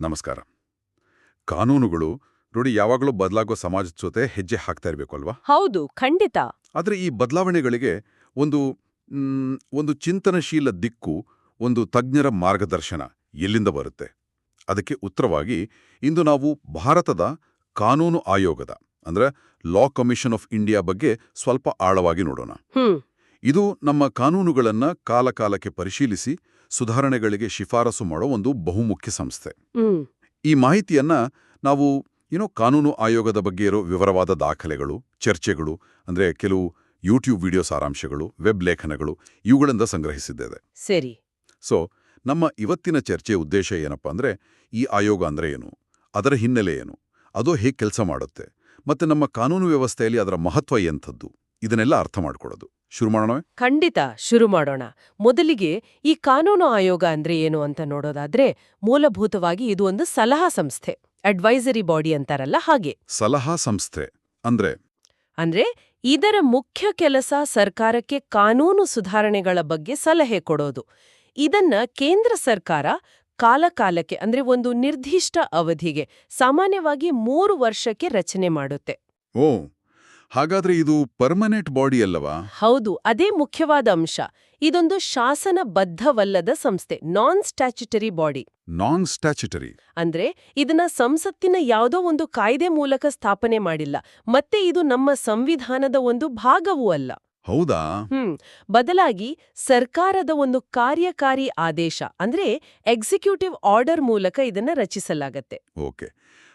ನಮಸ್ಕಾರ. ಕಾನೂನುಗಳು ನೋಡಿ ಯಾವಾಗಲೂ ಬದಲಾಗೋ ಸಮಾಜದ ಜೊತೆ ಹೆಜ್ಜೆ ಹಾಕ್ತಾ ಇರಬೇಕು ಅಲ್ವಾ ಹೌದು ಖಂಡಿತ. ಆದರೆ ಈ ಬದಲಾವಣೆಗಳಿಗೆ ಒಂದು ಮ್, ಒಂದು ಚಿಂತನಶೀಲ ದಿಕ್ಕು ಒಂದು ತಜ್ಞರ ಮಾರ್ಗದರ್ಶನ ಎಲ್ಲಿಂದ ಬರುತ್ತೆ? ಅದಕ್ಕೆ ಉತ್ತರವಾಗಿ ಇಂದು ನಾವು ಭಾರತದ ಕಾನೂನು ಆಯೋಗದ ಅಂದ್ರೆ ಲಾ ಕಮಿಷನ್ ಆಫ್ ಇಂಡಿಯಾ ಬಗ್ಗೆ ಸ್ವಲ್ಪ ಆಳವಾಗಿ ನೋಡೋಣ. ಹ್ಮ್. ಇದು ನಮ್ಮ ಕಾನೂನುಗಳನ್ನು ಕಾಲಕಾಲಕ್ಕೆ ಪರಿಶೀಲಿಸಿ ಸುಧಾರಣೆಗಳಿಗೆ ಶಿಫಾರಸು ಮಾಡೋ ಒಂದು ಬಹುಮುಖ್ಯ ಸಂಸ್ಥೆ. ಈ ಮಾಹಿತಿಯನ್ನ ನಾವು ಏನೋ ಕಾನೂನು ಆಯೋಗದ ಬಗ್ಗೆ ಇರೋ ವಿವರವಾದ ದಾಖಲೆಗಳು ಚರ್ಚೆಗಳು ಅಂದ್ರೆ ಕೆಲವು ಯೂಟ್ಯೂಬ್ ವಿಡಿಯೋ ಸಾರಾಂಶಗಳು ವೆಬ್ ಲೇಖನಗಳು ಇವುಗಳಿಂದ ಸಂಗ್ರಹಿಸಿದ್ದೇವೆ. ಸರಿ. ಸೊ ನಮ್ಮ ಇವತ್ತಿನ ಚರ್ಚೆಯ ಉದ್ದೇಶ ಏನಪ್ಪ ಅಂದ್ರೆ ಈ ಆಯೋಗ ಅಂದ್ರೆ ಏನು? ಅದರ ಹಿನ್ನೆಲೆ ಏನು? ಅದು ಹೇಗೆ ಕೆಲಸ ಮಾಡುತ್ತೆ? ಮತ್ತೆ ನಮ್ಮ ಕಾನೂನು ವ್ಯವಸ್ಥೆಯಲ್ಲಿ ಅದರ ಮಹತ್ವ ಎಂಥದ್ದು? ಇದನ್ನೆಲ್ಲ ಅರ್ಥ ಮಾಡ್ಕೊಳ್ಳೋದು. ಶುರು ಮಾಡೋಣ? ಖಂಡಿತ ಶುರು ಮಾಡೋಣ. ಮೊದಲಿಗೆ ಈ ಕಾನೂನು ಆಯೋಗ ಅಂದ್ರೆ ಏನು ಅಂತ ನೋಡೋದಾದ್ರೆ ಮೂಲಭೂತವಾಗಿ ಇದು ಒಂದು ಸಲಹಾ ಸಂಸ್ಥೆ ಅಡ್ವೈಸರಿ ಬಾಡಿ ಅಂತಾರಲ್ಲ ಹಾಗೆ. ಸಲಹಾ ಸಂಸ್ಥೆ ಅಂದ್ರೆ? ಅಂದ್ರೆ ಇದರ ಮುಖ್ಯ ಕೆಲಸ ಸರ್ಕಾರಕ್ಕೆ ಕಾನೂನು ಸುಧಾರಣೆಗಳ ಬಗ್ಗೆ ಸಲಹೆ ಕೊಡೋದು. ಇದನ್ನ ಕೇಂದ್ರ ಸರ್ಕಾರ ಕಾಲಕಾಲಕ್ಕೆ ಅಂದ್ರೆ ಒಂದು ನಿರ್ದಿಷ್ಟ ಅವಧಿಗೆ ಸಾಮಾನ್ಯವಾಗಿ ಮೂರು ವರ್ಷಕ್ಕೆ ರಚನೆ ಮಾಡುತ್ತೆ. ಓ ಹಾಗಾದ್ರೆ ಇದು ಪರ್ಮನೆಂಟ್ ಬಾಡಿ ಅಲ್ಲವಾ? ಹೌದು ಅದೇ ಮುಖ್ಯವಾದ ಅಂಶ. ಇದೊಂದು ಶಾಸನಬದ್ಧವಲ್ಲದ ಸಂಸ್ಥೆ non statutory body non statutory ಅಂದ್ರೆ ಇದನ್ನ ಸಂಸತ್ತಿನ ಯಾವುದೋ ಒಂದು ಕಾಯ್ದೆ ಮೂಲಕ ಸ್ಥಾಪನೆ ಮಾಡಿಲ್ಲ. ಮತ್ತೆ ಇದು ನಮ್ಮ ಸಂವಿಧಾನದ ಒಂದು ಭಾಗವೂ ಅಲ್ಲ. ಹೌದಾ? ಹ್ಮ್ ಬದಲಾಗಿ ಸರ್ಕಾರದ ಒಂದು ಕಾರ್ಯಕಾರಿ ಆದೇಶ ಅಂದ್ರೆ ಎಕ್ಸಿಕ್ಯೂಟಿವ್ ಆರ್ಡರ್ ಮೂಲಕ ಇದನ್ನ ರಚಿಸಲಾಗತ್ತೆ. ಓಕೆ.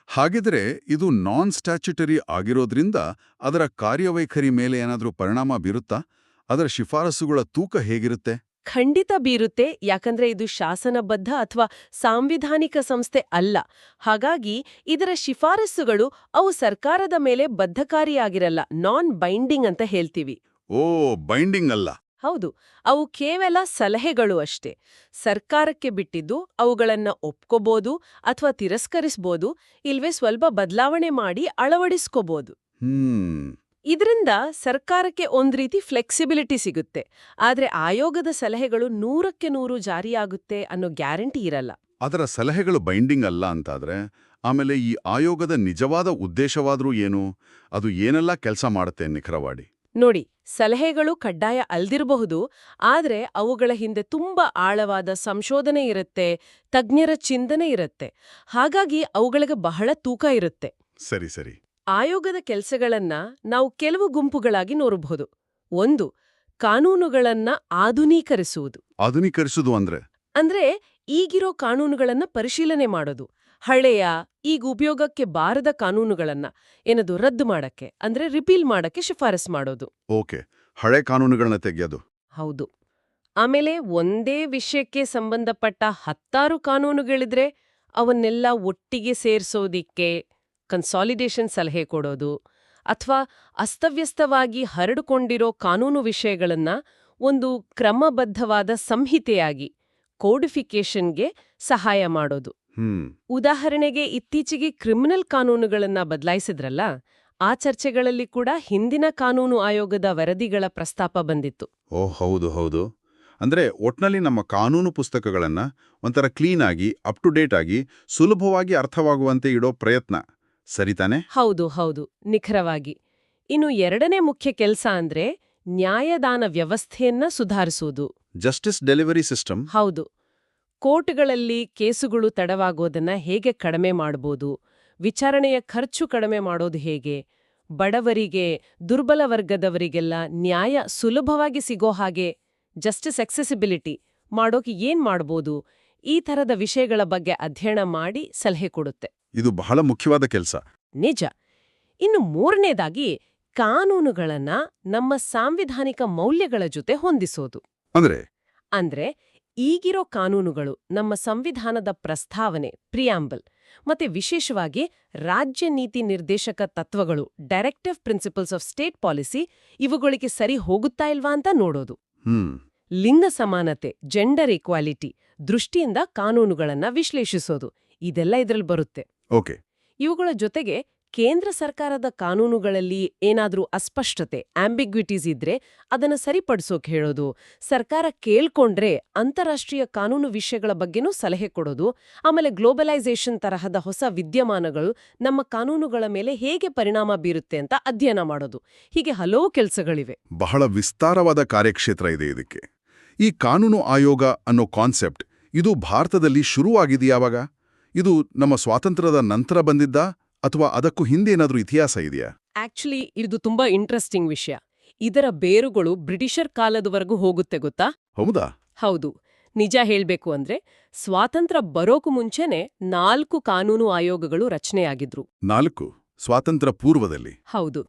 ಹಾಗಿದ್ರೆ ಇದು ನಾನ್ ಸ್ಟ್ಯಾಚ್ಯುಟರಿ ಆಗಿರೋದ್ರಿಂದ ಅದರ ಕಾರ್ಯವೈಖರಿ ಮೇಲೆ ಏನಾದರೂ ಪರಿಣಾಮ ಬೀರುತ್ತಾ? ಅದರ ಶಿಫಾರಸುಗಳ ತೂಕ ಹೇಗಿರುತ್ತೆ? ಖಂಡಿತ ಬೀರುತ್ತೆ. ಯಾಕಂದ್ರೆ ಇದು ಶಾಸನಬದ್ಧ ಅಥವಾ ಸಾಂವಿಧಾನಿಕ ಸಂಸ್ಥೆ ಅಲ್ಲ. ಹಾಗಾಗಿ ಇದರ ಶಿಫಾರಸುಗಳು ಅವು ಸರ್ಕಾರದ ಮೇಲೆ ಬದ್ಧಕಾರಿಯಾಗಿರಲ್ಲ. ನಾನ್ ಬೈಂಡಿಂಗ್ ಅಂತ ಹೇಳ್ತೀವಿ. ಓ ಬೈಂಡಿಂಗ್ ಅಲ್ಲ. ಹೌದು ಅವು ಕೇವಲ ಸಲಹೆಗಳು ಅಷ್ಟೇ. ಸರ್ಕಾರಕ್ಕೆ ಬಿಟ್ಟಿದ್ದು ಅವುಗಳನ್ನ ಒಪ್ಕೋಬೋದು ಅಥವಾ ತಿರಸ್ಕರಿಸ್ಬೋದು ಇಲ್ವೇ ಸ್ವಲ್ಪ ಬದಲಾವಣೆ ಮಾಡಿ ಅಳವಡಿಸ್ಕೋಬೋದು. ಹ್ಮ್. ಇದರಿಂದ ಸರ್ಕಾರಕ್ಕೆ ಒಂದ್ ರೀತಿ ಫ್ಲೆಕ್ಸಿಬಿಲಿಟಿ ಸಿಗುತ್ತೆ ಆದ್ರೆ ಆಯೋಗದ ಸಲಹೆಗಳು ನೂರಕ್ಕೆ ನೂರು ಜಾರಿಯಾಗುತ್ತೆ ಅನ್ನೋ ಗ್ಯಾರಂಟಿ ಇರಲ್ಲ. ಅದರ ಸಲಹೆಗಳು ಬೈಂಡಿಂಗ್ ಅಲ್ಲ ಅಂತಾದ್ರೆ ಆಮೇಲೆ ಈ ಆಯೋಗದ ನಿಜವಾದ ಉದ್ದೇಶವಾದ್ರೂ ಏನು? ಅದು ಏನೆಲ್ಲ ಕೆಲಸ ಮಾಡುತ್ತೆ ನಿಖರವಾಡಿ? ನೋಡಿ ಸಲಹೆಗಳು ಕಡ್ಡಾಯ ಅಲ್ದಿರಬಹುದು ಆದರೆ ಅವುಗಳ ಹಿಂದೆ ತುಂಬಾ ಆಳವಾದ ಸಂಶೋಧನೆ ಇರುತ್ತೆ ತಜ್ಞರ ಚಿಂತನೆ ಇರುತ್ತೆ. ಹಾಗಾಗಿ ಅವುಗಳಿಗೆ ಬಹಳ ತೂಕ ಇರುತ್ತೆ. ಸರಿ ಸರಿ. ಆಯೋಗದ ಕೆಲಸಗಳನ್ನ ನಾವು ಕೆಲವು ಗುಂಪುಗಳಾಗಿ ನೋಡಬಹುದು. ಒಂದು ಕಾನೂನುಗಳನ್ನ ಆಧುನೀಕರಿಸುವುದು. ಆಧುನೀಕರಿಸುವುದು ಅಂದ್ರೆ? ಅಂದ್ರೆ ಈಗಿರೋ ಕಾನೂನುಗಳನ್ನ ಪರಿಶೀಲನೆ ಮಾಡೋದು. ಹಳೆಯ ಈಗ ಉಪಯೋಗಕ್ಕೆ ಬಾರದ ಕಾನೂನುಗಳನ್ನ ಏನದು ರದ್ದು ಮಾಡಕ್ಕೆ ಅಂದ್ರೆ ರಿಪೀಲ್ ಮಾಡಕ್ಕೆ ಶಿಫಾರಸ್ ಮಾಡೋದು. ಓಕೆ ಹಳೆ ಕಾನೂನುಗಳನ್ನ ತೆಗೆಯೋದು. ಹೌದು. ಆಮೇಲೆ ಒಂದೇ ವಿಷಯಕ್ಕೆ ಸಂಬಂಧಪಟ್ಟ ಹತ್ತಾರು ಕಾನೂನುಗಳಿದ್ರೆ ಅವನ್ನೆಲ್ಲ ಒಟ್ಟಿಗೆ ಸೇರಿಸೋದಿಕ್ಕೆ ಕನ್ಸಾಲಿಡೇಷನ್ ಸಲಹೆ ಕೊಡೋದು ಅಥವಾ ಅಸ್ತವ್ಯಸ್ತವಾಗಿ ಹರಡಿಕೊಂಡಿರೋ ಕಾನೂನು ವಿಷಯಗಳನ್ನ ಒಂದು ಕ್ರಮಬದ್ಧವಾದ ಸಂಹಿತೆಯಾಗಿ ಕೋಡಿಫಿಕೇಷನ್ಗೆ ಸಹಾಯ ಮಾಡೋದು. ಉದಾಹರಣೆಗೆ ಇತ್ತೀಚೆಗೆ ಕ್ರಿಮಿನಲ್ ಕಾನೂನುಗಳನ್ನ ಬದಲಾಯಿಸಿದ್ರಲ್ಲ ಆ ಚರ್ಚೆಗಳಲ್ಲಿ ಕೂಡ ಹಿಂದಿನ ಕಾನೂನು ಆಯೋಗದ ವರದಿಗಳ ಪ್ರಸ್ತಾಪ ಬಂದಿತ್ತು. ಓ ಹೌದು ಹೌದು. ಅಂದ್ರೆ ಒಟ್ನಲ್ಲಿ ನಮ್ಮ ಕಾನೂನು ಪುಸ್ತಕಗಳನ್ನ ಒಂಥರ ಕ್ಲೀನ್ ಆಗಿ ಅಪ್ ಟು ಡೇಟ್ ಆಗಿ ಸುಲಭವಾಗಿ ಅರ್ಥವಾಗುವಂತೆ ಇಡೋ ಪ್ರಯತ್ನ. ಸರಿತಾನೆ ಹೌದು ಹೌದು. ನಿಖರವಾಗಿ. ಇನ್ನು ಎರಡನೇ ಮುಖ್ಯ ಕೆಲಸ ಅಂದ್ರೆ ನ್ಯಾಯದಾನ ವ್ಯವಸ್ಥೆಯನ್ನ ಸುಧಾರಿಸುವುದು. ಜಸ್ಟಿಸ್ ಡೆಲಿವರಿ ಸಿಸ್ಟಮ್ ಹೌದು. ಕೋರ್ಟ್ಗಳಲ್ಲಿ ಕೇಸುಗಳು ತಡವಾಗೋದನ್ನ ಹೇಗೆ ಕಡಿಮೆ ಮಾಡ್ಬೋದು? ವಿಚಾರಣೆಯ ಖರ್ಚು ಕಡಿಮೆ ಮಾಡೋದು ಹೇಗೆ? ಬಡವರಿಗೆ ದುರ್ಬಲ ವರ್ಗದವರಿಗೆಲ್ಲ ನ್ಯಾಯ ಸುಲಭವಾಗಿ ಸಿಗೋ ಹಾಗೆ ಜಸ್ಟಿಸ್ ಎಕ್ಸೆಸಿಬಿಲಿಟಿ ಮಾಡೋಕೆ ಏನ್ ಮಾಡ್ಬೋದು? ಈ ಥರದ ವಿಷಯಗಳ ಬಗ್ಗೆ ಅಧ್ಯಯನ ಮಾಡಿ ಸಲಹೆ ಕೊಡುತ್ತೆ. ಇದು ಬಹಳ ಮುಖ್ಯವಾದ ಕೆಲಸ. ನಿಜ. ಇನ್ನು ಮೂರನೇದಾಗಿ ಕಾನೂನುಗಳನ್ನ ನಮ್ಮ ಸಾಂವಿಧಾನಿಕ ಮೌಲ್ಯಗಳ ಜೊತೆ ಹೊಂದಿಸೋದು. ಅಂದ್ರೆ? ಅಂದ್ರೆ ಈಗಿರೋ ಕಾನೂನುಗಳು ನಮ್ಮ ಸಂವಿಧಾನದ ಪ್ರಸ್ತಾವನೆ ಪ್ರಿಯಾಂಬಲ್ ಮತ್ತೆ ವಿಶೇಷವಾಗಿ ರಾಜ್ಯ ನೀತಿ ನಿರ್ದೇಶಕ ತತ್ವಗಳು directive principles of state policy ಇವುಗಳಿಗೆ ಸರಿ ಹೋಗುತ್ತಾ ಇಲ್ವಾ ಅಂತ ನೋಡೋದು. ಲಿಂಗ ಸಮಾನತೆ ಜೆಂಡರ್ ಈಕ್ವಾಲಿಟಿ ದೃಷ್ಟಿಯಿಂದ ಕಾನೂನುಗಳನ್ನ ವಿಶ್ಲೇಷಿಸೋದು ಇದೆಲ್ಲ ಇದ್ರಲ್ಲಿ ಬರುತ್ತೆ. ಓಕೆ. ಇವುಗಳ ಜೊತೆಗೆ ಕೇಂದ್ರ ಸರ್ಕಾರದ ಕಾನೂನುಗಳಲ್ಲಿ ಏನಾದರೂ ಅಸ್ಪಷ್ಟತೆ ಆಂಬಿಗ್ವಿಟೀಸ್ ಇದ್ರೆ ಅದನ್ನ ಸರಿಪಡಿಸೋಕೆ ಹೇಳೋದು, ಸರ್ಕಾರ ಕೇಳ್ಕೊಂಡ್ರೆ ಅಂತಾರಾಷ್ಟ್ರೀಯ ಕಾನೂನು ವಿಷಯಗಳ ಬಗ್ಗೆನೂ ಸಲಹೆ ಕೊಡೋದು, ಆಮೇಲೆ ಗ್ಲೋಬಲೈಸೇಷನ್ ತರಹದ ಹೊಸ ವಿದ್ಯಮಾನಗಳು ನಮ್ಮ ಕಾನೂನುಗಳ ಮೇಲೆ ಹೇಗೆ ಪರಿಣಾಮ ಬೀರುತ್ತೆ ಅಂತ ಅಧ್ಯಯನ ಮಾಡೋದು. ಹೀಗೆ ಹಲವು ಕೆಲಸಗಳಿವೆ. ಬಹಳ ವಿಸ್ತಾರವಾದ ಕಾರ್ಯಕ್ಷೇತ್ರ ಇದೆ ಇದಕ್ಕೆ. ಈ ಕಾನೂನು ಆಯೋಗ ಅನ್ನೋ ಕಾನ್ಸೆಪ್ಟ್ ಇದು ಭಾರತದಲ್ಲಿ ಶುರುವಾಗಿದೆಯಾವಾಗ ಇದು ನಮ್ಮ ಸ್ವಾತಂತ್ರ್ಯದ ನಂತರ ಬಂದಿದ್ದ? ಅಥವಾ ಅದಕ್ಕೂ ಹಿಂದೆ ಏನಾದರೂ ಇತಿಹಾಸ ಇದೆಯಾ? ಆಕ್ಚುಲಿ ಇದು ತುಂಬಾ ಇಂಟ್ರೆಸ್ಟಿಂಗ್ ವಿಷಯ. ಇದರ ಬೇರುಗಳು ಬ್ರಿಟಿಷರ್ ಕಾಲದವರೆಗೂ ಹೋಗುತ್ತೆ ಗೊತ್ತಾ? ಹೌದಾ? ಹೌದು. ನಿಜ ಹೇಳಬೇಕು ಅಂದ್ರೆ ಸ್ವಾತಂತ್ರ್ಯ ಬರೋಕು ಮುಂಚೆನೆ ನಾಲ್ಕು ಕಾನೂನು ಆಯೋಗಗಳು ರಚನೆಯಾಗಿದ್ರು. ನಾಲ್ಕು? ಸ್ವಾತಂತ್ರ್ಯ ಪೂರ್ವದಲ್ಲಿ? ಹೌದು.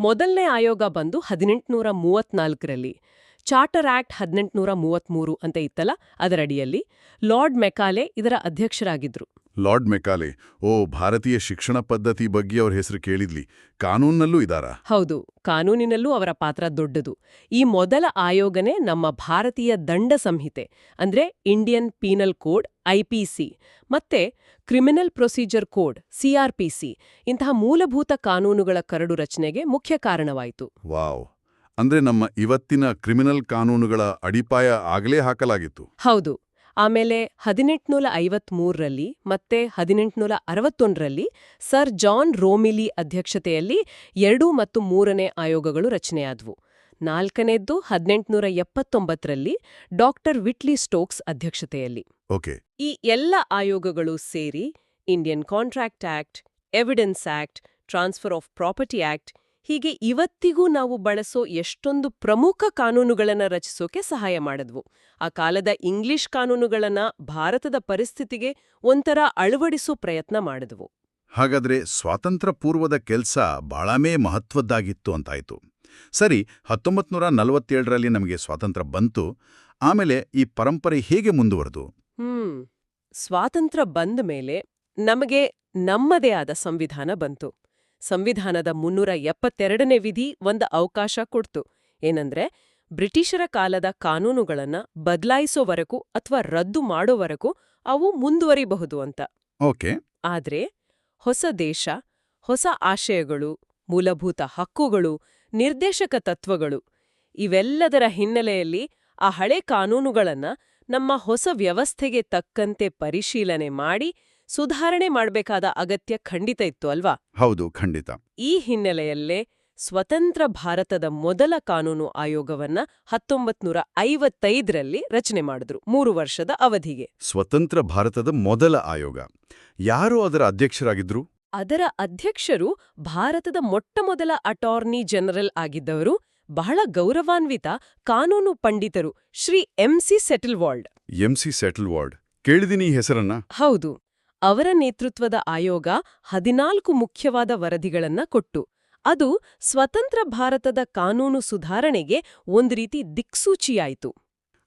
ಮೊದಲನೇ ಆಯೋಗ ಬಂದು ಹದಿನೆಂಟುನೂರ ಮೂವತ್ನಾಲ್ಕರಲ್ಲಿ ಚಾರ್ಟರ್ ಆಕ್ಟ್ ಹದಿನೆಂಟುನೂರ ಮೂವತ್ಮೂರು ಅಂತ ಇತ್ತಲ್ಲ ಅದರಡಿಯಲ್ಲಿ ಲಾರ್ಡ್ ಮೆಕಾಲೆ ಇದರ ಅಧ್ಯಕ್ಷರಾಗಿದ್ರು. ಲಾರ್ಡ್ ಮೆಕಾಲೆ ಓ ಭಾರತೀಯ ಶಿಕ್ಷಣ ಪದ್ಧತಿ ಬಗ್ಗೆ ಅವ್ರ ಹೆಸರು ಕೇಳಿದ್ಲಿ. ಕಾನೂನ್ನಲ್ಲೂ ಇದಾರಾ? ಹೌದು ಕಾನೂನಿನಲ್ಲೂ ಅವರ ಪಾತ್ರ ದೊಡ್ಡದು. ಈ ಮೊದಲ ಆಯೋಗನೇ ನಮ್ಮ ಭಾರತೀಯ ದಂಡ ಸಂಹಿತೆ ಅಂದ್ರೆ ಇಂಡಿಯನ್ ಪೀನಲ್ ಕೋಡ್ ಐಪಿಸಿ ಮತ್ತೆ ಕ್ರಿಮಿನಲ್ ಪ್ರೊಸೀಜರ್ ಕೋಡ್ ಸಿಆರ್ಪಿಸಿ ಇಂತಹ ಮೂಲಭೂತ ಕಾನೂನುಗಳ ಕರಡು ರಚನೆಗೆ ಮುಖ್ಯ ಕಾರಣವಾಯಿತು. ವಾವ್. ಅಂದ್ರೆ ನಮ್ಮ ಇವತ್ತಿನ ಕ್ರಿಮಿನಲ್ ಕಾನೂನುಗಳ ಅಡಿಪಾಯ ಆಗಲೇ ಹಾಕಲಾಗಿತ್ತು. ಹೌದು. ಆಮೇಲೆ ಹದಿನೆಂಟುನೂರ ಐವತ್ಮೂರರಲ್ಲಿ ಮತ್ತೆ ಹದಿನೆಂಟುನೂರ ಅರವತ್ತೊಂದರಲ್ಲಿ ಸರ್ ಜಾನ್ ರೋಮಿಲಿ ಅಧ್ಯಕ್ಷತೆಯಲ್ಲಿ ಎರಡು ಮತ್ತು ಮೂರನೇ ಆಯೋಗಗಳು ರಚನೆಯಾದವು. ನಾಲ್ಕನೇದ್ದು ಹದಿನೆಂಟುನೂರ ಎಪ್ಪತ್ತೊಂಬತ್ತರಲ್ಲಿ ಡಾಕ್ಟರ್ ವಿಟ್ಲಿ ಸ್ಟೋಕ್ಸ್ ಅಧ್ಯಕ್ಷತೆಯಲ್ಲಿ. ಓಕೆ. ಈ ಎಲ್ಲ ಆಯೋಗಗಳು ಸೇರಿ Indian contract act evidence act transfer of property act ಹೀಗೆ ಇವತ್ತಿಗೂ ನಾವು ಬಳಸೋ ಎಷ್ಟೊಂದು ಪ್ರಮುಖ ಕಾನೂನುಗಳನ್ನು ರಚಿಸೋಕೆ ಸಹಾಯ ಮಾಡಿದ್ವು. ಆ ಕಾಲದ ಇಂಗ್ಲಿಷ್ ಕಾನೂನುಗಳನ್ನ ಭಾರತದ ಪರಿಸ್ಥಿತಿಗೆ ಒಂಥರ ಅಳವಡಿಸೋ ಪ್ರಯತ್ನ ಮಾಡಿದ್ವು. ಹಾಗಾದ್ರೆ ಸ್ವಾತಂತ್ರ್ಯ ಪೂರ್ವದ ಕೆಲಸ ಬಹಳಮೇ ಮಹತ್ವದ್ದಾಗಿತ್ತು ಅಂತಾಯ್ತು. ಸರಿ ಹತ್ತೊಂಬತ್ತು ನೂರ ನಲವತ್ತೇಳರಲ್ಲಿ ನಮಗೆ ಸ್ವಾತಂತ್ರ್ಯ ಬಂತು ಆಮೇಲೆ ಈ ಪರಂಪರೆ ಹೇಗೆ ಮುಂದುವರೆದು? ಹ್ಮ್ ಸ್ವಾತಂತ್ರ್ಯ ಬಂದ ಮೇಲೆ ನಮಗೆ ನಮ್ಮದೇ ಆದ ಸಂವಿಧಾನ ಬಂತು. ಸಂವಿಧಾನದ ಮುನ್ನೂರ ಎಪ್ಪತ್ತೆರಡನೇ ವಿಧಿ ಒಂದು ಅವಕಾಶ ಕೊಡ್ತು. ಏನಂದ್ರೆ ಬ್ರಿಟಿಷರ ಕಾಲದ ಕಾನೂನುಗಳನ್ನ ಬದಲಾಯಿಸೋವರೆಗೂ ಅಥವಾ ರದ್ದು ಮಾಡೋವರೆಗೂ ಅವು ಮುಂದುವರಿಬಹುದು ಅಂತ. ಓಕೆ. ಆದ್ರೆ ಹೊಸ ದೇಶ ಹೊಸ ಆಶಯಗಳು ಮೂಲಭೂತ ಹಕ್ಕುಗಳು ನಿರ್ದೇಶಕ ತತ್ವಗಳು ಇವೆಲ್ಲದರ ಹಿನ್ನೆಲೆಯಲ್ಲಿ ಆ ಹಳೆ ಕಾನೂನುಗಳನ್ನ ನಮ್ಮ ಹೊಸ ವ್ಯವಸ್ಥೆಗೆ ತಕ್ಕಂತೆ ಪರಿಶೀಲನೆ ಮಾಡಿ ಸುಧಾರಣೆ ಮಾಡಬೇಕಾದ ಅಗತ್ಯ ಖಂಡಿತ ಇತ್ತು ಅಲ್ವಾ? ಹೌದು ಖಂಡಿತ. ಈ ಹಿನ್ನೆಲೆಯಲ್ಲೇ ಸ್ವತಂತ್ರ ಭಾರತದ ಮೊದಲ ಕಾನೂನು ಆಯೋಗವನ್ನ ಹತ್ತೊಂಬತ್ ನೂರ ಐವತ್ತೈದರಲ್ಲಿ ರಚನೆ ಮಾಡಿದ್ರು ಮೂರು ವರ್ಷದ ಅವಧಿಗೆ. ಸ್ವತಂತ್ರ ಭಾರತದ ಮೊದಲ ಆಯೋಗ. ಯಾರು ಅದರ ಅಧ್ಯಕ್ಷರಾಗಿದ್ರು? ಅದರ ಅಧ್ಯಕ್ಷರು ಭಾರತದ ಮೊಟ್ಟಮೊದಲ ಅಟಾರ್ನಿ ಜನರಲ್ ಆಗಿದ್ದವರು ಬಹಳ ಗೌರವಾನ್ವಿತ ಕಾನೂನು ಪಂಡಿತರು Shri M C Setalvad M C ward ಕೇಳಿದಿನಿ ಹೆಸರನ್ನ. ಹೌದು. ಅವರ ನೇತೃತ್ವದ ಆಯೋಗ ಹದಿನಾಲ್ಕು ಮುಖ್ಯವಾದ ವರದಿಗಳನ್ನ ಕೊಟ್ಟು ಅದು ಸ್ವತಂತ್ರ ಭಾರತದ ಕಾನೂನು ಸುಧಾರಣೆಗೆ ಒಂದು ರೀತಿ ದಿಕ್ಸೂಚಿಯಾಯಿತು.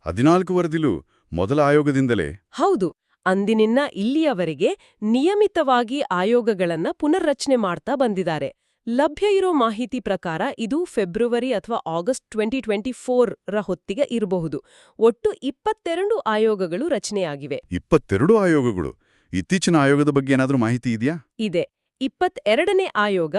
ಹದಿನಾಲ್ಕು ವರದಿಲು ಮೊದಲ ಆಯೋಗದಿಂದಲೇ? ಹೌದು ಅಂದಿನಿನ್ನ ಇಲ್ಲಿಯವರೆಗೆ ನಿಯಮಿತವಾಗಿ ಆಯೋಗಗಳನ್ನ ಪುನರ್ರಚನೆ ಮಾಡ್ತಾ ಬಂದಿದ್ದಾರೆ. ಲಭ್ಯ ಇರೋ ಮಾಹಿತಿ ಪ್ರಕಾರ ಇದು ಫೆಬ್ರವರಿ ಅಥವಾ ಆಗಸ್ಟ್ ಟ್ವೆಂಟಿ ಟ್ವೆಂಟಿ ಫೋರ್ ರ ಹೊತ್ತಿಗೆ ಇರಬಹುದು. ಒಟ್ಟು ಇಪ್ಪತ್ತೆರಡು ಆಯೋಗಗಳು ರಚನೆಯಾಗಿವೆ. ಇಪ್ಪತ್ತೆರಡು ಆಯೋಗಗಳು? ಇತ್ತೀಚಿನ ಆಯೋಗದ ಬಗ್ಗೆ ಏನಾದರೂ ಮಾಹಿತಿ ಇದೆಯಾ? ಇದೆ. ಇಪ್ಪತ್ತೆರಡನೇ ಆಯೋಗ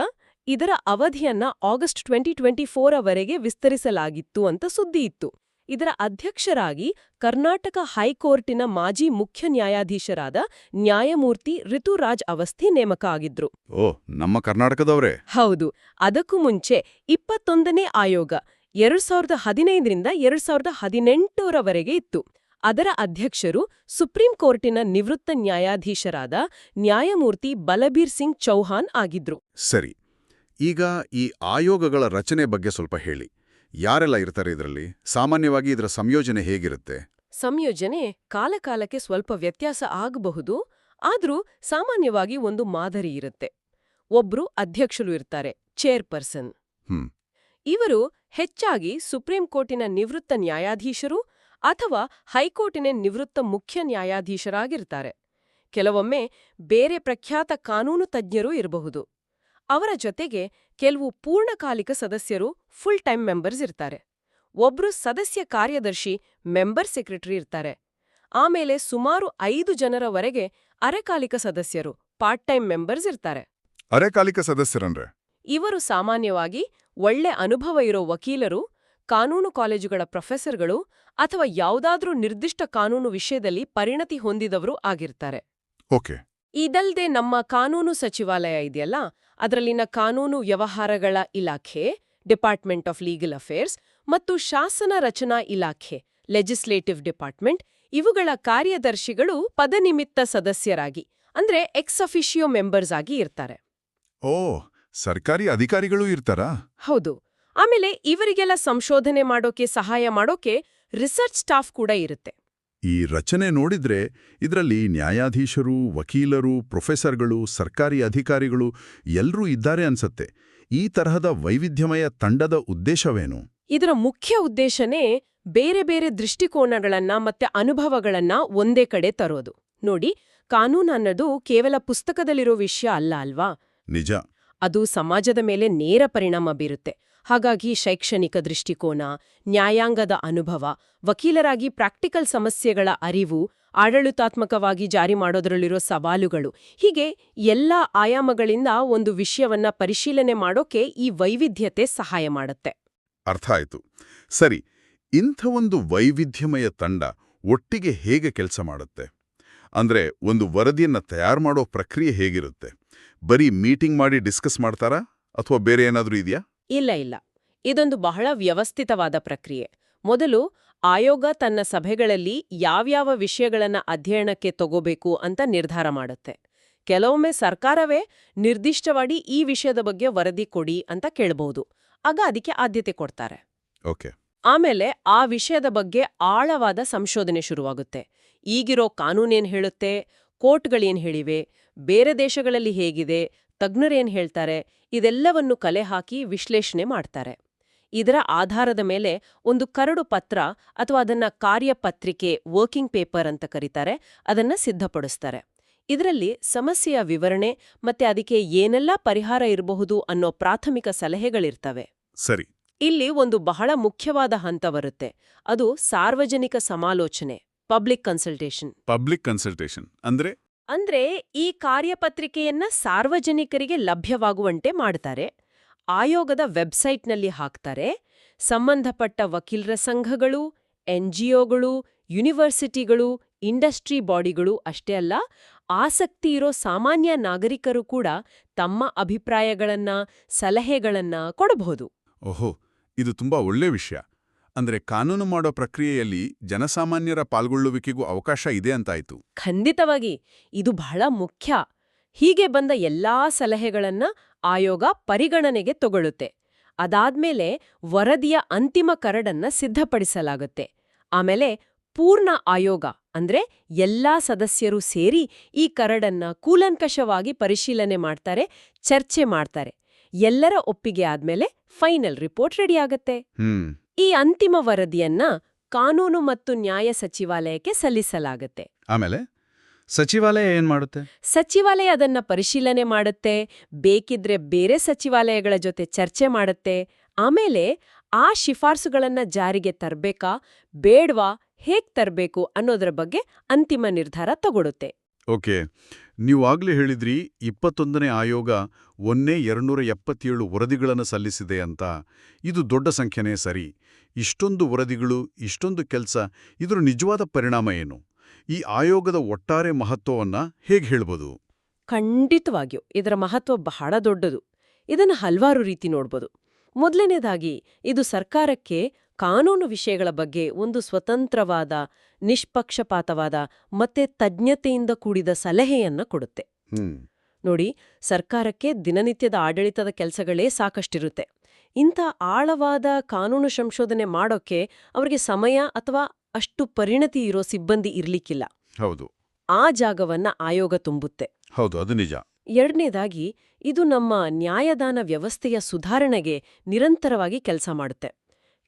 ಇದರ ಅವಧಿಯನ್ನ ಆಗಸ್ಟ್ ಟ್ವೆಂಟಿ ಟ್ವೆಂಟಿ ಫೋರ್ ಅವರೆಗೆ ವಿಸ್ತರಿಸಲಾಗಿತ್ತು ಅಂತ ಸುದ್ದಿ ಇತ್ತು. ಇದರ ಅಧ್ಯಕ್ಷರಾಗಿ ಕರ್ನಾಟಕ ಹೈಕೋರ್ಟಿನ ಮಾಜಿ ಮುಖ್ಯ ನ್ಯಾಯಾಧೀಶರಾದ ನ್ಯಾಯಮೂರ್ತಿ ಋತುರಾಜ್ ಅವಸ್ಥಿ ನೇಮಕ ಆಗಿದ್ರು. ಓ ನಮ್ಮ ಕರ್ನಾಟಕದವರೇ. ಹೌದು. ಅದಕ್ಕೂ ಮುಂಚೆ ಇಪ್ಪತ್ತೊಂದನೇ ಆಯೋಗ ಎರಡ್ ಸಾವಿರದ ಹದಿನೈದರಿಂದ ಎರಡ್ ಸಾವಿರದ ಹದಿನೆಂಟರವರೆಗೆ ಇತ್ತು. ಅದರ ಅಧ್ಯಕ್ಷರು ಸುಪ್ರೀಂ ಕೋರ್ಟಿನ ನಿವೃತ್ತ ನ್ಯಾಯಾಧೀಶರಾದ ನ್ಯಾಯಮೂರ್ತಿ ಬಲಬೀರ್ ಸಿಂಗ್ ಚೌಹಾನ್ ಆಗಿದ್ರು. ಸರಿ ಈಗ ಈ ಆಯೋಗಗಳ ರಚನೆ ಬಗ್ಗೆ ಸ್ವಲ್ಪ ಹೇಳಿ. ಯಾರೆಲ್ಲ ಇರ್ತಾರೆ ಇದರಲ್ಲಿ? ಸಾಮಾನ್ಯವಾಗಿ ಇದರ ಸಂಯೋಜನೆ ಹೇಗಿರುತ್ತೆ? ಸಂಯೋಜನೆ ಕಾಲಕಾಲಕ್ಕೆ ಸ್ವಲ್ಪ ವ್ಯತ್ಯಾಸ ಆಗಬಹುದು ಆದರೂ ಸಾಮಾನ್ಯವಾಗಿ ಒಂದು ಮಾದರಿ ಇರುತ್ತೆ. ಒಬ್ರು ಅಧ್ಯಕ್ಷರು ಇರ್ತಾರೆ ಚೇರ್ಪರ್ಸನ್. ಇವರು ಹೆಚ್ಚಾಗಿ ಸುಪ್ರೀಂ ಕೋರ್ಟಿನ ನಿವೃತ್ತ ನ್ಯಾಯಾಧೀಶರು ಅಥವಾ ಹೈಕೋರ್ಟಿನ ನಿವೃತ್ತ ಮುಖ್ಯ ನ್ಯಾಯಾಧೀಶರಾಗಿರ್ತಾರೆ. ಕೆಲವೊಮ್ಮೆ ಬೇರೆ ಪ್ರಖ್ಯಾತ ಕಾನೂನು ತಜ್ಞರೂ ಇರಬಹುದು. ಅವರ ಜೊತೆಗೆ ಕೆಲವು ಪೂರ್ಣಕಾಲಿಕ ಸದಸ್ಯರು ಫುಲ್ ಟೈಮ್ ಮೆಂಬರ್ಸ್ ಇರ್ತಾರೆ. ಒಬ್ರು ಸದಸ್ಯ ಕಾರ್ಯದರ್ಶಿ ಮೆಂಬರ್ ಸೆಕ್ರೆಟರಿ ಇರ್ತಾರೆ. ಆಮೇಲೆ ಸುಮಾರು ಐದು ಜನರವರೆಗೆ ಅರೆಕಾಲಿಕ ಸದಸ್ಯರು ಪಾರ್ಟ್ ಟೈಮ್ ಮೆಂಬರ್ಸ್ ಇರ್ತಾರೆ. ಅರೆಕಾಲಿಕ ಸದಸ್ಯರಂದ್ರೆ ಇವರು ಸಾಮಾನ್ಯವಾಗಿ ಒಳ್ಳೆ ಅನುಭವ ಇರೋ ವಕೀಲರು ಕಾನೂನು ಕಾಲೇಜುಗಳ ಪ್ರೊಫೆಸರ್ಗಳು ಅಥವಾ ಯಾವುದಾದ್ರೂ ನಿರ್ದಿಷ್ಟ ಕಾನೂನು ವಿಷಯದಲ್ಲಿ ಪರಿಣತಿ ಹೊಂದಿದವರು ಆಗಿರ್ತಾರೆ. ಓಕೆ. ಇದಲ್ದೆ ನಮ್ಮ ಕಾನೂನು ಸಚಿವಾಲಯ ಇದೆಯಲ್ಲ ಅದರಲ್ಲಿನ ಕಾನೂನು ವ್ಯವಹಾರಗಳ ಇಲಾಖೆ ಡಿಪಾರ್ಟ್ಮೆಂಟ್ ಆಫ್ ಲೀಗಲ್ ಅಫೇರ್ಸ್ ಮತ್ತು ಶಾಸನ ರಚನಾ ಇಲಾಖೆ ಲೆಜಿಸ್ಲೇಟಿವ್ ಡಿಪಾರ್ಟ್ಮೆಂಟ್ ಇವುಗಳ ಕಾರ್ಯದರ್ಶಿಗಳು ಪದನಿಮಿತ್ತ ಸದಸ್ಯರಾಗಿ ಅಂದ್ರೆ ಎಕ್ಸ್ ಅಫಿಷಿಯೋ ಮೆಂಬರ್ಸ್ ಆಗಿ ಇರ್ತಾರೆ. ಓ ಸರ್ಕಾರಿ ಅಧಿಕಾರಿಗಳು ಇರ್ತಾರಾ? ಹೌದು. ಆಮೇಲೆ ಇವರಿಗೆಲ್ಲ ಸಂಶೋಧನೆ ಮಾಡೋಕೆ ಸಹಾಯ ಮಾಡೋಕೆ ರಿಸರ್ಚ್ ಸ್ಟಾಫ್ ಕೂಡ ಇರುತ್ತೆ. ಈ ರಚನೆ ನೋಡಿದ್ರೆ ಇದರಲ್ಲಿ ನ್ಯಾಯಾಧೀಶರು ವಕೀಲರು ಪ್ರೊಫೆಸರ್ಗಳು ಸರ್ಕಾರಿ ಅಧಿಕಾರಿಗಳು ಎಲ್ಲರೂ ಇದ್ದಾರೆ ಅನ್ಸತ್ತೆ. ಈ ತರಹದ ವೈವಿಧ್ಯಮಯ ತಂಡದ ಉದ್ದೇಶವೇನು? ಇದರ ಮುಖ್ಯ ಉದ್ದೇಶನೇ ಬೇರೆ ಬೇರೆ ದೃಷ್ಟಿಕೋನಗಳನ್ನ ಮತ್ತೆ ಅನುಭವಗಳನ್ನ ಒಂದೇ ಕಡೆ ತರೋದು. ನೋಡಿ ಕಾನೂನು ಅನ್ನೋದು ಕೇವಲ ಪುಸ್ತಕದಲ್ಲಿರೋ ವಿಷಯ ಅಲ್ಲ ಅಲ್ವಾ? ನಿಜ. ಅದು ಸಮಾಜದ ಮೇಲೆ ನೇರ ಪರಿಣಾಮ ಬೀರುತ್ತೆ. ಹಾಗಾಗಿ ಶೈಕ್ಷಣಿಕ ದೃಷ್ಟಿಕೋನ, ನ್ಯಾಯಾಂಗದ ಅನುಭವ, ವಕೀಲರಾಗಿ ಪ್ರಾಕ್ಟಿಕಲ್ ಸಮಸ್ಯೆಗಳ ಅರಿವು, ಆಡಳಿತಾತ್ಮಕವಾಗಿ ಜಾರಿ ಮಾಡೋದರಲ್ಲಿರೋ ಸವಾಲುಗಳು, ಹೀಗೆ ಎಲ್ಲ ಆಯಾಮಗಳಿಂದ ಒಂದು ವಿಷಯವನ್ನ ಪರಿಶೀಲನೆ ಮಾಡೋಕೆ ಈ ವೈವಿಧ್ಯತೆ ಸಹಾಯ ಮಾಡುತ್ತೆ. ಅರ್ಥ ಆಯಿತು. ಸರಿ, ಇಂಥ ಒಂದು ವೈವಿಧ್ಯಮಯ ತಂಡ ಒಟ್ಟಿಗೆ ಹೇಗೆ ಕೆಲಸ ಮಾಡುತ್ತೆ? ಅಂದ್ರೆ ಒಂದು ವರದಿಯನ್ನ ತಯಾರು ಮಾಡೋ ಪ್ರಕ್ರಿಯೆ ಹೇಗಿರುತ್ತೆ? ಬರೀ ಮೀಟಿಂಗ್ ಮಾಡಿ ಡಿಸ್ಕಸ್ ಮಾಡ್ತಾರಾ? ಅಥವಾ ಬೇರೆ ಏನಾದರೂ ಇದೆಯಾ? ಇಲ್ಲ ಇಲ್ಲ. ಇದೊಂದು ಬಹಳ ವ್ಯವಸ್ಥಿತವಾದ ಪ್ರಕ್ರಿಯೆ. ಮೊದಲು ಆಯೋಗ ತನ್ನ ಸಭೆಗಳಲ್ಲಿ ಯಾವ್ಯಾವ ವಿಷಯಗಳನ್ನ ಅಧ್ಯಯನಕ್ಕೆ ತಗೋಬೇಕು ಅಂತ ನಿರ್ಧಾರ ಮಾಡುತ್ತೆ. ಕೆಲವೊಮ್ಮೆ ಸರ್ಕಾರವೇ ನಿರ್ದಿಷ್ಟವಾಗಿ ಈ ವಿಷಯದ ಬಗ್ಗೆ ವರದಿ ಕೊಡಿ ಅಂತ ಕೇಳಬಹುದು ಆಗ ಅದಕ್ಕೆ ಆದ್ಯತೆ ಕೊಡ್ತಾರೆ. ಓಕೆ. ಆಮೇಲೆ ಆ ವಿಷಯದ ಬಗ್ಗೆ ಆಳವಾದ ಸಂಶೋಧನೆ ಶುರುವಾಗುತ್ತೆ. ಈಗಿರೋ ಕಾನೂನೇನು ಹೇಳುತ್ತೆ ಕೋರ್ಟ್ಗಳೇನು ಹೇಳಿವೆ ಬೇರೆ ದೇಶಗಳಲ್ಲಿ ಹೇಗಿದೆ ತಜ್ಞರೇನ್ ಹೇಳ್ತಾರೆ ಇದೆಲ್ಲವನ್ನು ಕಲೆ ಹಾಕಿ ವಿಶ್ಲೇಷಣೆ ಮಾಡ್ತಾರೆ. ಇದರ ಆಧಾರದ ಮೇಲೆ ಒಂದು ಕರಡು ಪತ್ರ ಅಥವಾ ಅದನ್ನ ಕಾರ್ಯಪತ್ರಿಕೆ ವರ್ಕಿಂಗ್ ಪೇಪರ್ ಅಂತ ಕರೀತಾರೆ ಅದನ್ನ ಸಿದ್ಧಪಡಿಸ್ತಾರೆ. ಇದರಲ್ಲಿ ಸಮಸ್ಯೆಯ ವಿವರಣೆ ಮತ್ತೆ ಅದಕ್ಕೆ ಏನೆಲ್ಲ ಪರಿಹಾರ ಇರಬಹುದು ಅನ್ನೋ ಪ್ರಾಥಮಿಕ ಸಲಹೆಗಳಿರ್ತವೆ. ಸರಿ. ಇಲ್ಲಿ ಒಂದು ಬಹಳ ಮುಖ್ಯವಾದ ಹಂತ ಬರುತ್ತೆ. ಅದು ಸಾರ್ವಜನಿಕ ಸಮಾಲೋಚನೆ ಪಬ್ಲಿಕ್ ಕನ್ಸಲ್ಟೇಷನ್. ಪಬ್ಲಿಕ್ ಕನ್ಸಲ್ಟೇಷನ್ ಅಂದ್ರೆ? ಅಂದ್ರೆ ಈ ಕಾರ್ಯಪತ್ರಿಕೆಯನ್ನ ಸಾರ್ವಜನಿಕರಿಗೆ ಲಭ್ಯವಾಗುವಂತೆ ಮಾಡ್ತಾರೆ. ಆಯೋಗದ ವೆಬ್ಸೈಟ್ನಲ್ಲಿ ಹಾಕ್ತಾರೆ. ಸಂಬಂಧಪಟ್ಟ ವಕೀಲರ ಸಂಘಗಳು ಎನ್ ಜಿ ಒಗಳು ಯೂನಿವರ್ಸಿಟಿಗಳು, ಇಂಡಸ್ಟ್ರಿ ಬಾಡಿಗಳು ಅಷ್ಟೇ ಅಲ್ಲ, ಆಸಕ್ತಿ ಇರೋ ಸಾಮಾನ್ಯ ನಾಗರಿಕರು ಕೂಡ ತಮ್ಮ ಅಭಿಪ್ರಾಯಗಳನ್ನ, ಸಲಹೆಗಳನ್ನ ಕೊಡಬಹುದು. ಓಹೋ, ಇದು ತುಂಬಾ ಒಳ್ಳೆ ವಿಷಯ. ಅಂದ್ರೆ ಕಾನೂನು ಮಾಡೋ ಪ್ರಕ್ರಿಯೆಯಲ್ಲಿ ಜನಸಾಮಾನ್ಯರ ಪಾಲ್ಗೊಳ್ಳುವಿಕೆಗೂ ಅವಕಾಶ ಇದೆ ಅಂತಾಯ್ತು. ಖಂಡಿತವಾಗಿ. ಇದು ಬಹಳ ಮುಖ್ಯ. ಹೀಗೆ ಬಂದ ಎಲ್ಲಾ ಸಲಹೆಗಳನ್ನ ಆಯೋಗ ಪರಿಗಣನೆಗೆ ತಗೊಳ್ಳುತ್ತೆ. ಅದಾದ್ಮೇಲೆ ವರದಿಯ ಅಂತಿಮ ಕರಡನ್ನ ಸಿದ್ಧಪಡಿಸಲಾಗುತ್ತೆ. ಆಮೇಲೆ ಪೂರ್ಣ ಆಯೋಗ ಅಂದ್ರೆ ಎಲ್ಲಾ ಸದಸ್ಯರು ಸೇರಿ ಈ ಕರಡನ್ನ ಕೂಲಂಕಷವಾಗಿ ಪರಿಶೀಲನೆ ಮಾಡ್ತಾರೆ ಚರ್ಚೆ ಮಾಡ್ತಾರೆ. ಎಲ್ಲರ ಒಪ್ಪಿಗೆ ಆದ್ಮೇಲೆ ಫೈನಲ್ ರಿಪೋರ್ಟ್ ರೆಡಿಯಾಗತ್ತೆ ಹ್ಮ್. ಈ ಅಂತಿಮ ವರದಿಯನ್ನ ಕಾನೂನು ಮತ್ತು ನ್ಯಾಯ ಸಚಿವಾಲಯಕ್ಕೆ ಸಲ್ಲಿಸಲಾಗುತ್ತೆ. ಆಮೇಲೆ ಸಚಿವಾಲಯ ಏನ್ ಮಾಡುತ್ತೆ? ಸಚಿವಾಲಯ ಅದನ್ನ ಪರಿಶೀಲನೆ ಮಾಡುತ್ತೆ ಬೇಕಿದ್ರೆ ಬೇರೆ ಸಚಿವಾಲಯಗಳ ಜೊತೆ ಚರ್ಚೆ ಮಾಡುತ್ತೆ ಆಮೇಲೆ ಆ ಶಿಫಾರ್ಸುಗಳನ್ನ ಜಾರಿಗೆ ತರ್ಬೇಕಾ ಬೇಡ್ವಾ ಹೇಗ್ ತರಬೇಕು ಅನ್ನೋದರ ಬಗ್ಗೆ ಅಂತಿಮ ನಿರ್ಧಾರ ತಗೊಡುತ್ತೆ ಓಕೆ. ನೀವು ಆಗ್ಲೇ ಹೇಳಿದ್ರಿ ಇಪ್ಪತ್ತೊಂದನೇ ಆಯೋಗ ಒಂದೇ ಎರಡುನೂರ ಎಪ್ಪತ್ತೇಳು ವರದಿಗಳನ್ನು ಸಲ್ಲಿಸಿದೆ ಅಂತ. ಇದು ದೊಡ್ಡ ಸಂಖ್ಯೆನೇ ಸರಿ. ಇಷ್ಟೊಂದು ವರದಿಗಳು, ಇಷ್ಟೊಂದು ಕೆಲಸ, ಇದರ ನಿಜವಾದ ಪರಿಣಾಮ ಏನು? ಈ ಆಯೋಗದ ಒಟ್ಟಾರೆ ಮಹತ್ವವನ್ನು ಹೇಗೆ ಹೇಳ್ಬೋದು? ಖಂಡಿತವಾಗಿಯೂ, ಇದರ ಮಹತ್ವ ಬಹಳ ದೊಡ್ಡದು. ಇದನ್ನು ಹಲವಾರು ರೀತಿ ನೋಡ್ಬೋದು. ಮೊದಲನೇದಾಗಿ, ಇದು ಸರ್ಕಾರಕ್ಕೆ ಕಾನೂನು ವಿಷಯಗಳ ಬಗ್ಗೆ ಒಂದು ಸ್ವತಂತ್ರವಾದ ನಿಷ್ಪಕ್ಷಪಾತವಾದ ಮತ್ತೆ ತಜ್ಞತೆಯಿಂದ ಕೂಡಿದ ಸಲಹೆಯನ್ನ ಕೊಡುತ್ತೆ. ನೋಡಿ ಸರ್ಕಾರಕ್ಕೆ ದಿನನಿತ್ಯದ ಆಡಳಿತದ ಕೆಲಸಗಳೇ ಸಾಕಷ್ಟಿರುತ್ತೆ. ಇಂಥ ಆಳವಾದ ಕಾನೂನು ಸಂಶೋಧನೆ ಮಾಡೋಕೆ ಅವರಿಗೆ ಸಮಯ ಅಥವಾ ಅಷ್ಟು ಪರಿಣತಿ ಇರೋ ಸಿಬ್ಬಂದಿ ಇರ್ಲಿಕ್ಕಿಲ್ಲ. ಹೌದು. ಆ ಜಾಗವನ್ನ ಆಯೋಗ ತುಂಬುತ್ತೆ. ಹೌದು ಅದು ನಿಜ. ಎರಡನೇದಾಗಿ ಇದು ನಮ್ಮ ನ್ಯಾಯದಾನ ವ್ಯವಸ್ಥೆಯ ಸುಧಾರಣೆಗೆ ನಿರಂತರವಾಗಿ ಕೆಲಸ ಮಾಡುತ್ತೆ.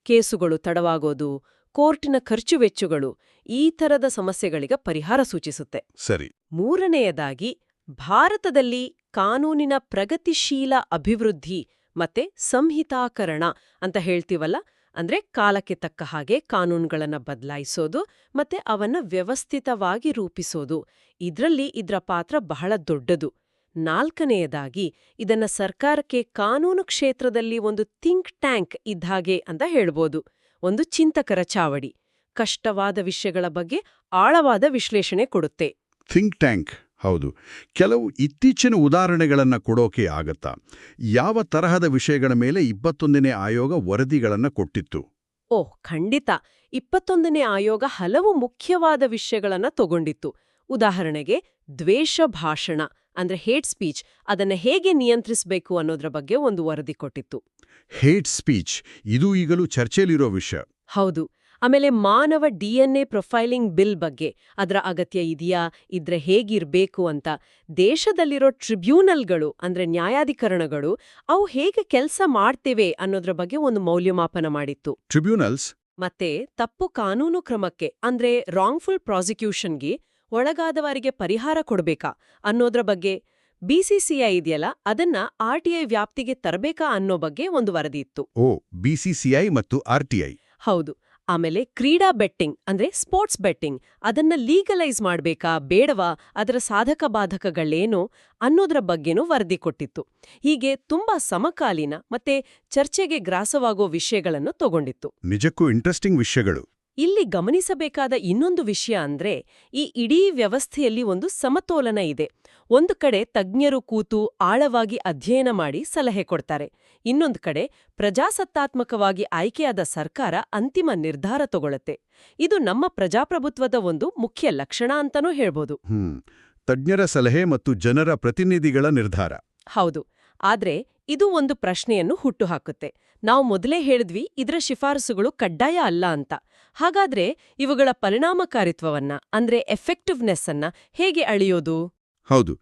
ಕೇಸುಗಳು ತಡವಾಗೋದು ಕೋರ್ಟಿನ ಖರ್ಚು ವೆಚ್ಚಗಳು ಈ ಥರದ ಸಮಸ್ಯೆಗಳಿಗೆ ಪರಿಹಾರ ಸೂಚಿಸುತ್ತೆ. ಸರಿ. ಮೂರನೆಯದಾಗಿ ಭಾರತದಲ್ಲಿ ಕಾನೂನಿನ ಪ್ರಗತಿಶೀಲ ಅಭಿವೃದ್ಧಿ ಮತ್ತೆ ಸಂಹಿತಾಕರಣ ಅಂತ ಹೇಳ್ತೀವಲ್ಲ? ಅಂದ್ರೆ ಕಾಲಕ್ಕೆ ತಕ್ಕ ಹಾಗೆ ಕಾನೂನುಗಳನ್ನ ಬದಲಾಯಿಸೋದು ಮತ್ತೆ ಅವನ್ನ ವ್ಯವಸ್ಥಿತವಾಗಿ ರೂಪಿಸೋದು. ಇದರಲ್ಲಿ ಇದ್ರ ಪಾತ್ರ ಬಹಳ ದೊಡ್ಡದು. ನಾಲ್ಕನೆಯದಾಗಿ ಇದನ್ನ ಸರ್ಕಾರಕ್ಕೆ ಕಾನೂನು ಕ್ಷೇತ್ರದಲ್ಲಿ ಒಂದು ಥಿಂಕ್ ಟ್ಯಾಂಕ್ ಇದ್ದಾಗೆ ಅಂತ ಹೇಳ್ಬೋದು. ಒಂದು ಚಿಂತಕರ ಚಾವಡಿ. ಕಷ್ಟವಾದ ವಿಷಯಗಳ ಬಗ್ಗೆ ಆಳವಾದ ವಿಶ್ಲೇಷಣೆ ಕೊಡುತ್ತೆ. ಥಿಂಕ್ ಟ್ಯಾಂಕ್ ಹೌದು. ಕೆಲವು ಇತ್ತೀಚಿನ ಉದಾಹರಣೆಗಳನ್ನು ಕೊಡೋಕೆ ಆಗತ್ತಾ? ಯಾವ ತರಹದ ವಿಷಯಗಳ ಮೇಲೆ ಇಪ್ಪತ್ತೊಂದನೇ ಆಯೋಗ ವರದಿಗಳನ್ನು ಕೊಟ್ಟಿತ್ತು? ಓಹ್ ಖಂಡಿತ. ಇಪ್ಪತ್ತೊಂದನೇ ಆಯೋಗ ಹಲವು ಮುಖ್ಯವಾದ ವಿಷಯಗಳನ್ನು ತಗೊಂಡಿತ್ತು. ಉದಾಹರಣೆಗೆ ದ್ವೇಷ ಭಾಷಣ. ಅಂದ್ರೆ ಹೇಟ್ ಸ್ಪೀಚ್ ಅದನ್ನ ಹೇಗೆ ನಿಯಂತ್ರಿಸಬೇಕು ಅನ್ನೋದ್ರ ಬಗ್ಗೆ ಒಂದು ವರದಿ ಕೊಟ್ಟಿತ್ತು. ಹೇಟ್ ಸ್ಪೀಚ್ ಇದು ಈಗಲೂ ಚರ್ಚೆಯಲ್ಲಿರೋ ವಿಷಯ. ಹೌದು. ಆಮೇಲೆ ಮಾನವ ಡಿಎನ್ಎ ಪ್ರೊಫೈಲಿಂಗ್ ಬಿಲ್ ಬಗ್ಗೆ ಅದರ ಅಗತ್ಯ ಇದೆಯಾ? ಇದ್ರೆ ಹೇಗಿರ್ಬೇಕು ಅಂತ ದೇಶದಲ್ಲಿರೋ ಟ್ರಿಬ್ಯೂನಲ್ಗಳು ಅಂದ್ರೆ ನ್ಯಾಯಾಧಿಕರಣಗಳು ಅವು ಹೇಗೆ ಕೆಲಸ ಮಾಡ್ತೇವೆ ಅನ್ನೋದ್ರ ಬಗ್ಗೆ ಒಂದು ಮೌಲ್ಯಮಾಪನ ಮಾಡಿತ್ತು. ಟ್ರಿಬ್ಯೂನಲ್ಸ್ ಮತ್ತೆ ತಪ್ಪು ಕಾನೂನು ಕ್ರಮಕ್ಕೆ ಅಂದ್ರೆ ರಾಂಗ್ಫುಲ್ ಪ್ರಾಸಿಕ್ಯೂಷನ್ಗೆ ಒಳಗಾದವರಿಗೆ ಪರಿಹಾರ ಕೊಡಬೇಕಾ ಅನ್ನೋದ್ರ ಬಗ್ಗೆ ಬಿಸಿಸಿಐ ಇದೆಯಲ್ಲ ಅದನ್ನ ಆರ್ಟಿಐ ವ್ಯಾಪ್ತಿಗೆ ತರಬೇಕಾ ಅನ್ನೋ ಬಗ್ಗೆ ಒಂದು ವರದಿ ಇತ್ತು. ಓ ಬಿಸಿಸಿಐ ಮತ್ತು ಆರ್ಟಿಐ ಹೌದು ಆಮೇಲೆ ಕ್ರೀಡಾ ಬೆಟ್ಟಿಂಗ್ ಅಂದ್ರೆ ಸ್ಪೋರ್ಟ್ಸ್ ಬೆಟ್ಟಿಂಗ್ ಅದನ್ನ ಲೀಗಲೈಸ್ ಮಾಡಬೇಕಾ ಬೇಡವಾ ಅದರ ಸಾಧಕ ಬಾಧಕಗಳೇನು ಅನ್ನೋದ್ರ ಬಗ್ಗೆನೂ ವರದಿ ಕೊಟ್ಟಿತ್ತು. ಹೀಗೆ ತುಂಬಾ ಸಮಕಾಲೀನ ಮತ್ತೆ ಚರ್ಚೆಗೆ ಗ್ರಾಸವಾಗೋ ವಿಷಯಗಳನ್ನು ತಗೊಂಡಿತ್ತು. ನಿಜಕ್ಕೂ ಇಂಟ್ರೆಸ್ಟಿಂಗ್ ವಿಷಯಗಳು. ಇಲ್ಲಿ ಗಮನಿಸಬೇಕಾದ ಇನ್ನೊಂದು ವಿಷಯ ಅಂದ್ರೆ ಈ ಇಡೀ ವ್ಯವಸ್ಥೆಯಲ್ಲಿ ಒಂದು ಸಮತೋಲನ ಇದೆ. ಒಂದು ಕಡೆ ತಜ್ಞರು ಕೂತು ಆಳವಾಗಿ ಅಧ್ಯಯನ ಮಾಡಿ ಸಲಹೆ ಕೊಡ್ತಾರೆ. ಇನ್ನೊಂದು ಕಡೆ ಪ್ರಜಾಸತ್ತಾತ್ಮಕವಾಗಿ ಆಯ್ಕೆಯಾದ ಸರ್ಕಾರ ಅಂತಿಮ ನಿರ್ಧಾರ ತಗೊಳ್ಳುತ್ತೆ. ಇದು ನಮ್ಮ ಪ್ರಜಾಪ್ರಭುತ್ವದ ಒಂದು ಮುಖ್ಯ ಲಕ್ಷಣ ಅಂತನೂ ಹೇಳ್ಬೋದು. ಹ್ಮ್. ತಜ್ಞರ ಸಲಹೆ ಮತ್ತು ಜನರ ಪ್ರತಿನಿಧಿಗಳ ನಿರ್ಧಾರ. ಹೌದು. ಆದ್ರೆ ಇದು ಒಂದು ಪ್ರಶ್ನೆಯನ್ನು ಹುಟ್ಟುಹಾಕುತ್ತೆ ನಾವು ಮೊದಲೇ ಹೇಳಿದ್ವಿ ಇದರ ಶಿಫಾರಸುಗಳು ಕಡ್ಡಾಯ ಅಲ್ಲ ಅಂತ. ಹಾಗಾದ್ರೆ ಇವುಗಳ ಪರಿಣಾಮಕಾರಿತ್ವವನ್ನ ಅಂದ್ರೆ ಎಫೆಕ್ಟಿವ್ನೆಸ್ ಅನ್ನ ಹೇಗೆ ಅಳೆಯೋದು? ಹೌದು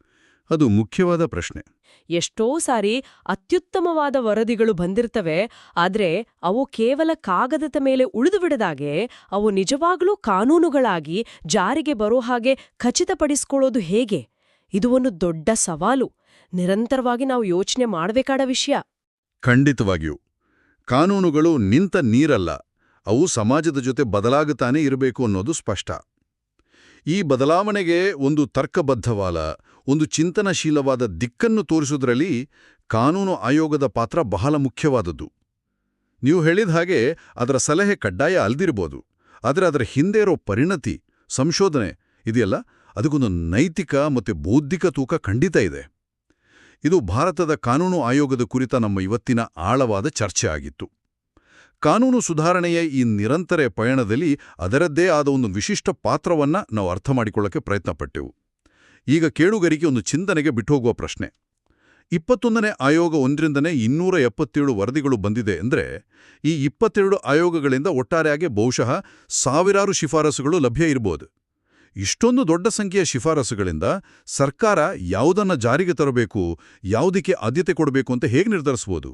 ಅದು ಮುಖ್ಯವಾದ ಪ್ರಶ್ನೆ. ಎಷ್ಟೋ ಸಾರಿ ಅತ್ಯುತ್ತಮವಾದ ವರದಿಗಳು ಬಂದಿರ್ತವೆ ಆದ್ರೆ ಅವು ಕೇವಲ ಕಾಗದದ ಮೇಲೆ ಉಳಿದುಬಿಡದಾಗೆ ಅವು ನಿಜವಾಗ್ಲೂ ಕಾನೂನುಗಳಾಗಿ ಜಾರಿಗೆ ಬರೋ ಹಾಗೆ ಖಚಿತಪಡಿಸ್ಕೊಳ್ಳೋದು ಹೇಗೆ? ಇದು ಒಂದು ದೊಡ್ಡ ಸವಾಲು. ನಿರಂತರವಾಗಿ ನಾವು ಯೋಚನೆ ಮಾಡಬೇಕಾದ ವಿಷಯ. ಖಂಡಿತವಾಗಿಯೂ. ಕಾನೂನುಗಳು ನಿಂತ ನೀರಲ್ಲ, ಅವು ಸಮಾಜದ ಜೊತೆ ಬದಲಾಗುತ್ತಾನೆ ಇರಬೇಕು ಅನ್ನೋದು ಸ್ಪಷ್ಟ. ಈ ಬದಲಾವಣೆಗೆ ಒಂದು ತರ್ಕಬದ್ಧವಾದ, ಒಂದು ಚಿಂತನಶೀಲವಾದ ದಿಕ್ಕನ್ನು ತೋರಿಸುವುದರಲ್ಲಿ ಕಾನೂನು ಆಯೋಗದ ಪಾತ್ರ ಬಹಳ ಮುಖ್ಯವಾದದ್ದು. ನೀವು ಹೇಳಿದ ಹಾಗೆ ಅದರ ಸಲಹೆ ಕಡ್ಡಾಯ ಅಲ್ದಿರ್ಬೋದು, ಆದರೆ ಅದರ ಹಿಂದೆ ಇರೋ ಪರಿಣತಿ, ಸಂಶೋಧನೆ, ಇದೆಯಲ್ಲ, ಅದಕ್ಕೊಂದು ನೈತಿಕ ಮತ್ತು ಬೌದ್ಧಿಕ ತೂಕ ಖಂಡಿತ ಇದೆ. ಇದು ಭಾರತದ ಕಾನೂನು ಆಯೋಗದ ಕುರಿತ ನಮ್ಮ ಇವತ್ತಿನ ಆಳವಾದ ಚರ್ಚೆ ಆಗಿತ್ತು ಕಾನೂನು ಸುಧಾರಣೆಯ ಈ ನಿರಂತರ ಪಯಣದಲ್ಲಿ ಅದರದ್ದೇ ಆದ ಒಂದು ವಿಶಿಷ್ಟ ಪಾತ್ರವನ್ನ ನಾವು ಅರ್ಥ ಮಾಡಿಕೊಳ್ಳಕ್ಕೆ ಪ್ರಯತ್ನಪಟ್ಟೆವು. ಈಗ ಕೇಳುಗರಿಗೆ ಒಂದು ಚಿಂತನೆಗೆ ಬಿಟ್ಟುಹೋಗುವ ಪ್ರಶ್ನೆ. ಇಪ್ಪತ್ತೊಂದನೇ ಆಯೋಗ ಒಂದರಿಂದನೇ ಇನ್ನೂರ ಎಪ್ಪತ್ತೇಳು ವರದಿಗಳು ಬಂದಿದೆ ಅಂದರೆ, ಈ ಇಪ್ಪತ್ತೆರಡು ಆಯೋಗಗಳಿಂದ ಒಟ್ಟಾರೆಯಾಗಿ ಬಹುಶಃ ಸಾವಿರಾರು ಶಿಫಾರಸುಗಳು ಲಭ್ಯ ಇರಬಹುದು ಇಷ್ಟೊಂದು ದೊಡ್ಡ ಸಂಖ್ಯೆಯ ಶಿಫಾರಸುಗಳಿಂದ ಸರ್ಕಾರ ಯಾವುದನ್ನ ಜಾರಿಗೆ ತರಬೇಕು, ಯಾವುದಕ್ಕೆ ಆದ್ಯತೆ ಕೊಡಬೇಕು ಅಂತ ಹೇಗೆ ನಿರ್ಧರಿಸಬಹುದು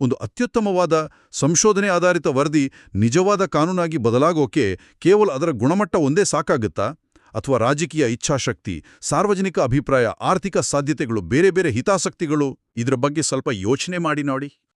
ಒಂದು ಅತ್ಯುತ್ತಮವಾದ ಸಂಶೋಧನೆ ಆಧಾರಿತ ವರದಿ ನಿಜವಾದ ಕಾನೂನಾಗಿ ಬದಲಾಗೋಕೆ ಕೇವಲ ಅದರ ಗುಣಮಟ್ಟ ಒಂದೇ ಸಾಕಾಗುತ್ತಾ? ಅಥವಾ ರಾಜಕೀಯ ಇಚ್ಛಾಶಕ್ತಿ, ಸಾರ್ವಜನಿಕ ಅಭಿಪ್ರಾಯ, ಆರ್ಥಿಕ ಸಾಧ್ಯತೆಗಳು, ಬೇರೆ ಬೇರೆ ಹಿತಾಸಕ್ತಿಗಳು, ಇದರ ಬಗ್ಗೆ ಸ್ವಲ್ಪ ಯೋಚನೆ ಮಾಡಿ ನೋಡಿ.